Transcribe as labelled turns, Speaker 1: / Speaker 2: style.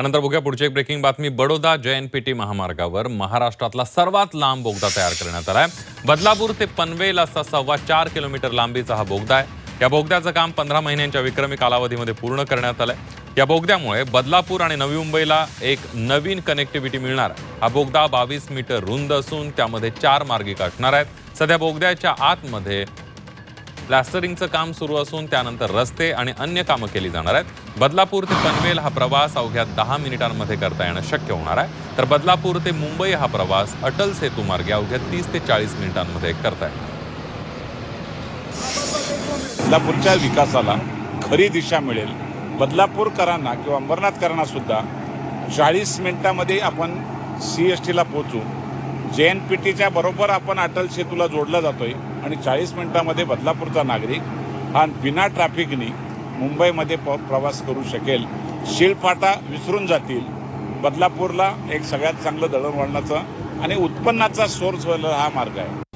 Speaker 1: यानंतर बघूया पुढची एक ब्रेकिंग बातमी. बडोदा जयनपीटी महामार्गावर महाराष्ट्रातला सर्वात लांब बोगदा तयार करण्यात आला आहे बदलापूर ते पनवेल असा सव्वा चार किलोमीटर लांबीचा हा बोगदा आहे. या बोगद्याचं काम पंधरा महिन्यांच्या विक्रमी कालावधीमध्ये पूर्ण करण्यात आलंय. या बोगद्यामुळे बदलापूर आणि नवी मुंबईला एक नवीन कनेक्टिव्हिटी मिळणार हा बोगदा बावीस मीटर रुंद असून त्यामध्ये चार मार्गिका असणार आहेत. सध्या बोगद्याच्या आतमध्ये प्लॅस्टरिंगचं काम सुरू असून त्यानंतर रस्ते आणि अन्य कामं केली जाणार आहेत. बदलापूर ते पनवेल हा प्रवास अवघ्या दहा मिनिटांमध्ये करता येणं शक्य होणार आहे. तर बदलापूर ते मुंबई हा प्रवास अटल सेतू मार्गे अवघ्या तीस ते चाळीस मिनिटांमध्ये करता येणार
Speaker 2: बदलापूरच्या विकासाला खरी दिशा मिळेल. बदलापूरकरांना किंवा अंबरनाथकरांना सुद्धा चाळीस मिनिटामध्ये आपण सी एस टीला पोहोचू. जे एन पी टीच्या बरोबर आपण अटल सेतूला जोडला आहे आणि चाळीस मिनिटामध्ये बदलापूरचा नागरिक हा बिना ट्रॅफिकनी मुंबईमध्ये प प्रवास करू शकेल. शिळफाटा विसरून जातील. बदलापूरला एक सगळ्यात चांगलं दळणवळणाचं आणि उत्पन्नाचा सोर्स व्हायला हा मार्ग आहे.